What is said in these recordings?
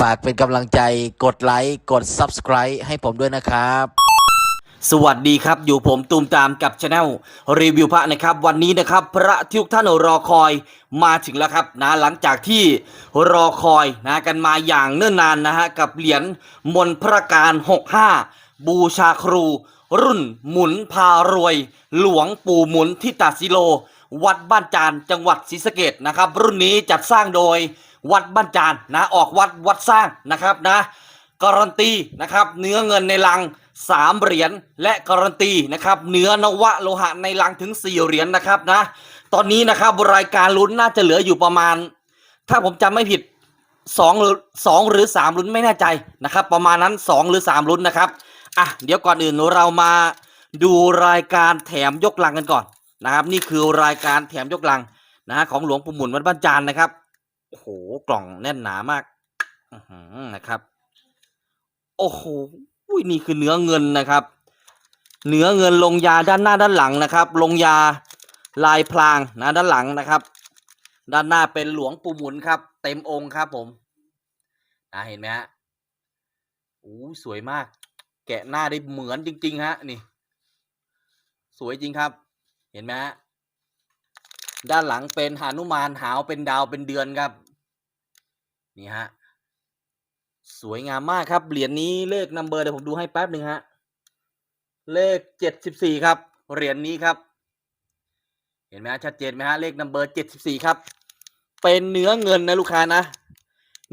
ฝากเป็นกำลังใจกดไลค์กด Subscribe ให้ผมด้วยนะครับ สวัสดีครับ อยู่ผมตูมตามกับช anel รีวิวพระนะครับ วันนี้นะครับ พระที่ทุกท่านรอคอยมาถึงแล้วครับนะหลังจากที่รอคอยนะกันมาอย่างเนิ่นนานนะฮะกับเหรียญมนพระการ 65 บูชาครู รุ่นหมุนพารวย หลวงปู่หมุนทิตาสิโล วัดบ้านจานจังหวัดศรีสะเกดนะครับ รุ่นนี้จัดสร้างโดย วัดบ้านจานนะออกวัดวัดสร้างนะครับนะการันตีนะครับเนื้อเงินในลัง3เหรียญและการันตีนะครับเนื้อนวะโลหะในลังถึง4เหรียญนะครับนะตอนนี้นะครับรายการลุ้นน่าจะเหลืออยู่ประมาณ ถ้าผมจำไม่ผิด2หรือ2หรือ3ลุ้นไม่แน่ใจนะครับ ประมาณนั้น2หรือ3ลุ้นนะครับอะเดี๋ยวก่อนอื่นเรามาดูรายการแถมยกลังกันก่อนนะครับ นี่คือรายการแถมยกลังนะฮะของหลวงปู่หมุนวัดบ้านจานนะครับ โอ้โหกล่องแน่นหนามากนะครับ โอ้โหอุ้ยนี่คือเนื้อเงินนะครับ เนื้อเงินลงยาด้านหน้าด้านหลังนะครับ ลงยาลายพลางนะด้านหลังนะครับ ด้านหน้าเป็นหลวงปู่หมุนครับ เต็มองค์ครับผมนะเห็นไหมฮะโอ้สวยมาก แกะหน้าได้เหมือนจริง ๆ ฮะ นี่ สวยจริงครับ เห็นไหมฮะ ด้านหลังเป็นหานุมานหาวเป็นดาวเป็นเดือนครับ นี่ฮะ สวยงามมากครับ เหรียญนี้เลขนัมเบอร์เดี๋ยวผมดูให้แป๊บหนึ่งฮะ เลขเจ็ดสิบสี่ครับ เหรียญนี้ครับ เห็นไหมฮะชัดเจนไหมฮะ เลขนัมเบอร์เจ็ดสิบสี่ครับ เป็นเนื้อเงินนะลูกค้านะ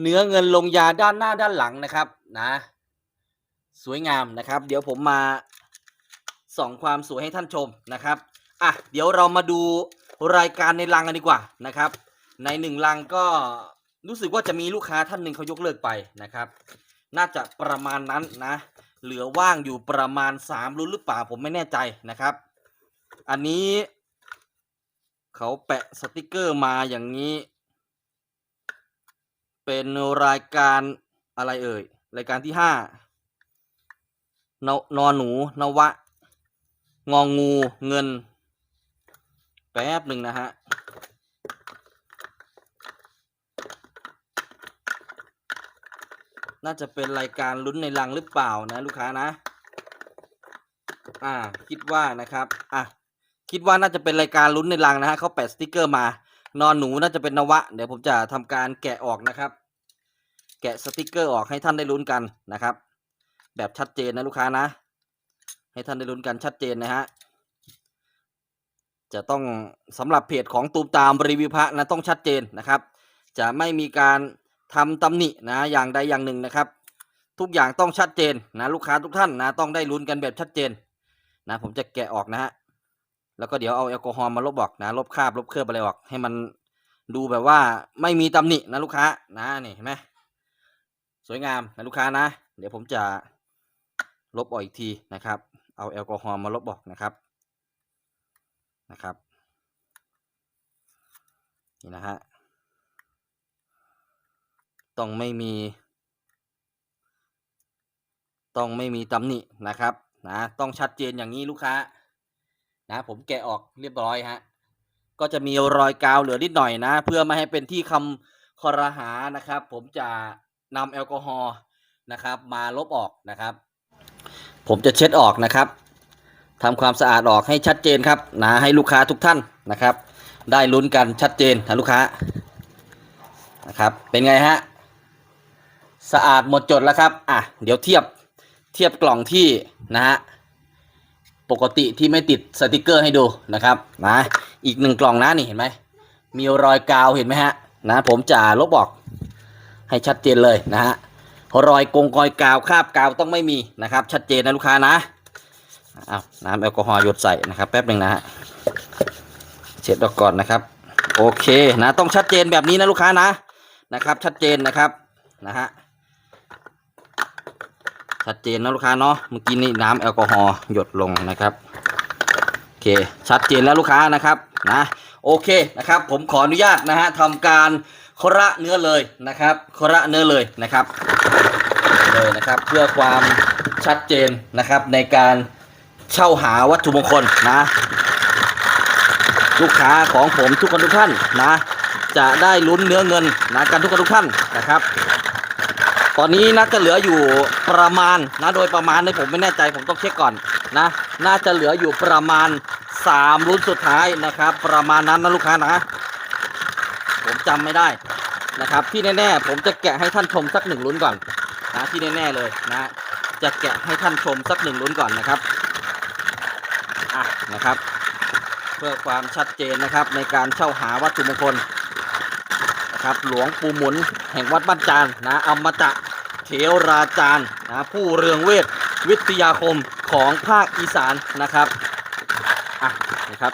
เนื้อเงินลงยาด้านหน้าด้านหลังนะครับนะ สวยงามนะครับ เดี๋ยวผมมาส่องความสวยให้ท่านชมนะครับ อะ เดี๋ยวเรามาดู รายการในลังกันดีกว่านะครับ ในหนึ่งลังก็รู้สึกว่าจะมีลูกค้าท่านหนึ่งเขายกเลิกไปนะครับ น่าจะประมาณนั้นนะ เหลือว่างอยู่ประมาณสามรุ่นหรือเปล่าผมไม่แน่ใจนะครับ อันนี้เขาแปะสติกเกอร์มาอย่างนี้ เป็นรายการอะไรเอ่ย รายการที่ห้านนอนหนูนวะ งองูเงิน แป๊บหนึ่งนะฮะน่าจะเป็นรายการลุ้นในรังหรือเปล่านะลูกค้านะ อ่า คิดว่านะครับ อะ คิดว่าน่าจะเป็นรายการลุ้นในรังนะฮะเขาแปะสติกเกอร์มา นอนหนูน่าจะเป็นนวะ เดี๋ยวผมจะทำการแกะออกนะครับ แกะสติกเกอร์ออกให้ท่านได้ลุ้นกันนะครับ แบบชัดเจนนะลูกค้านะ ให้ท่านได้ลุ้นกันชัดเจนนะฮะ จะต้องสำหรับเพจของตูมตามรีวิวพระนะต้องชัดเจนนะครับ จะไม่มีการทำตำหนินะอย่างใดอย่างหนึ่งนะครับ ทุกอย่างต้องชัดเจนนะลูกค้าทุกท่านนะต้องได้ลุ้นกันแบบชัดเจนนะผมจะแกะออกนะฮะแล้วก็เดี๋ยวเอาแอลกอฮอล์มาลบออกนะลบคราบลบเคลือบอะไรออกให้มันดูแบบว่าไม่มีตำหนินะลูกค้านะนี่เห็นไหมสวยงามนะลูกค้านะ เดี๋ยวผมจะลบออกอีกทีนะครับ เอาแอลกอฮอล์มาลบออกนะครับ นะครับ นี่นะฮะ ต้องไม่มี ต้องไม่มีตำหนินะครับนะต้องชัดเจนอย่างนี้ลูกค้านะผมแกะออกเรียบร้อยฮะก็จะมีรอยกาวเหลือนิดหน่อยนะ เพื่อไม่ให้เป็นที่คำคอรหานะครับ ผมจะนำแอลกอฮอล์นะครับ มาลบออกนะครับ ผมจะเช็ดออกนะครับ ทำความสะอาดออกให้ชัดเจนครับนะให้ลูกค้าทุกท่านนะครับ ได้ลุ้นกันชัดเจนนะลูกค้านะครับเป็นไงฮะสะอาดหมดจดแล้วครับอะเดี๋ยวเทียบเทียบกล่องที่นะฮะปกติที่ไม่ติดสติกเกอร์ให้ดูนะครับนะอีกหนึ่งกล่องนะนี่เห็นไหมมีรอยกาวเห็นไหมฮะนะผมจะลบออกให้ชัดเจนเลยนะฮะรอยกงกอยกาวคราบกาวต้องไม่มีนะครับ ชัดเจนนะลูกค้านะ อ้าน้ำแอลกอฮอล์หยดใส่นะครับแป๊บหนึ่งนะฮะเช็ดออกก่อนนะครับ โอเคนะต้องชัดเจนแบบนี้นะลูกค้านะนะครับ ชัดเจนนะครับนะฮะชัดเจนนะลูกค้าเนาะเมื่อกี้นี่น้ำแอลกอฮอล์หยดลงนะครับโอเคชัดเจนแล้วลูกค้านะครับนะโอเคนะครับ ผมขออนุญาตนะฮะทำการเคาะระเนื้อเลยนะครับเคาะระเนื้อเลยนะครับเลยนะครับ เพื่อความชัดเจนนะครับในการ เช่าหาวัตถุมงคลนะ ลูกค้าของผมทุกคนทุกท่านนะ จะได้ลุ้นเนื้อเงินนะกันทุกคนทุกท่านนะครับ ตอนนี้น่าจะเหลืออยู่ประมาณนะโดยประมาณนะผมไม่แน่ใจผมต้องเช็คก่อนนะ น่าจะเหลืออยู่ประมาณสามรุ่นสุดท้ายนะครับ ประมาณนั้นนะลูกค้านะ ผมจำไม่ได้นะครับ ที่แน่ๆผมจะแกะให้ท่านชมสักหนึ่งลุ้นก่อนนะที่แน่ๆเลยนะจะแกะให้ท่านชมสักหนึ่งลุ้นก่อนนะครับ อะนะครับ เพื่อความชัดเจนนะครับในการเช่าหาวัตถุมงคลนะครับหลวงปู่หมุนแห่งวัดบ้านจานนะอมตะเถราจารย์นะผู้เรืองเวทวิทยาคมของภาคอีสานนะครับอะนะครับ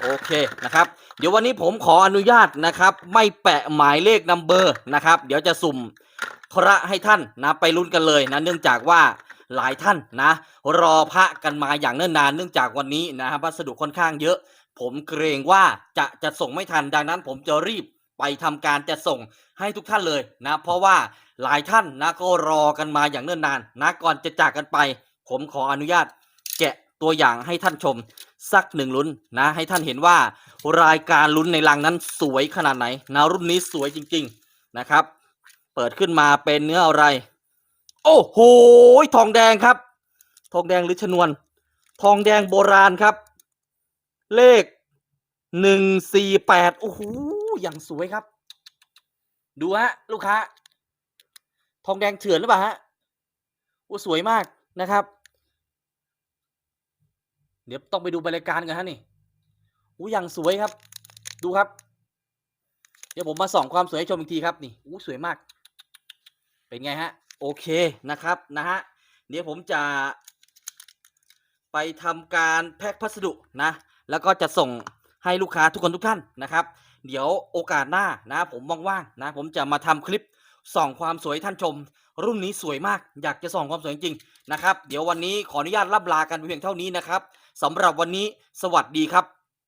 โอเคนะครับเดี๋ยววันนี้ผมขออนุญาตนะครับ ไม่แปะหมายเลขนัมเบอร์นะครับ เดี๋ยวจะสุ่มพระให้ท่านนะไปลุ้นกันเลยนะเนื่องจากว่า หลายท่านนะ รอพระกันมาอย่างเนิ่นนานเนื่องจากวันนี้นะครับวัสดุค่อนข้างเยอะ ผมเกรงว่าจะจะส่งไม่ทันดังนั้น ผมจะรีบไปทำการจะส่งให้ทุกท่านเลยนะ เพราะว่าหลายท่านนะก็รอกันมาอย่างเนิ่นนานนะก่อนจะจากกันไป ผมขออนุญาตแกะตัวอย่างให้ท่านชมสักหนึ่งลุ้นนะ ให้ท่านเห็นว่ารายการลุ้นในลังนั้นสวยขนาดไหนนะรุ่นนี้สวยจริง ๆนะครับ เปิดขึ้นมาเป็นเนื้ออะไร โอ้โหทองแดงครับ ทองแดงหรือชนวน ทองแดงโบราณครับ เลขหนึ่งสี่แปดโอ้โหอย่างสวยครับ ดูฮะ ลูกค้า ทองแดงเถื่อนหรือเปล่าฮะโอ้สวยมากนะครับ เดี๋ยวต้องไปดูบรายการกันฮะนี่อู้อย่างสวยครับ ดูครับ เดี๋ยวผมมาส่องความสวยให้ชมอีกทีครับนี่อู้สวยมาก เป็นไงฮะ โอเคนะครับนะฮะเดี๋ยวผมจะไปทำการแพ็คพัสดุนะ แล้วก็จะส่งให้ลูกค้าทุกคนทุกท่านนะครับ เดี๋ยวโอกาสหน้านะผมว่างๆนะ ผมจะมาทำคลิปส่องความสวยให้ท่านชม รุ่นนี้สวยมาก อยากจะส่องความสวยจริงๆนะครับ เดี๋ยววันนี้ขออนุญาตล่ำลากันเพียงเท่านี้นะครับสำหรับวันนี้สวัสดีครับ